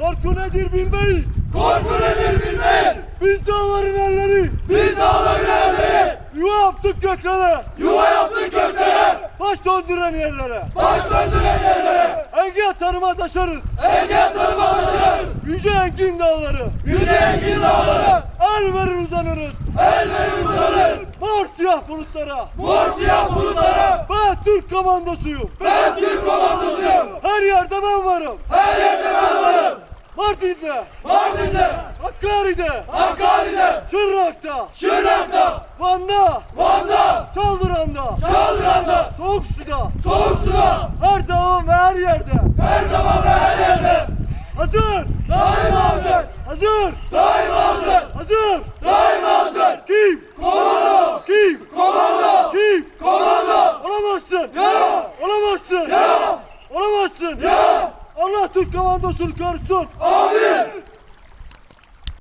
Korku nedir bilmeyiz. Korku nedir bilmeyiz. Biz dağların elleri. Biz dağların erleri. Yuva yaptık göklere. Yuva yaptık göklere. Baş döndüren yerlere. Baş döndüren yerlere. Engel tanıma taşarız. Engel tanıma taşırız. Yüce engin dağları. Yüce engin dağlara. El verir uzanırız. El verir uzanırız. Mor siyah bulutlara. Mor siyah bulutlara. Ben Türk komandosuyum. Ben Türk komandosuyum. Her yerde ben varım. Her yerde ben varım. Mardin'de, Mardin'de. Hakkari'de, Hakkari'de. Şırnak'ta, Şırnak'ta. Van'da, Van'da. Çaldıran'da, Çaldıran'da. Soğuk Su'da, Soğuk suda. her dağın ve her yerde. Her zaman ve her yerde. Hazır, Daima hazır. hazır, Daima hazır. hazır. Daima hazır. Kim? Komando. Kim? Komando. Kim? Komando. Olamazsın. Ya. Olamazsın. Ya. Olamazsın. Ya. Allah Türk komandosunu korusun. Amin.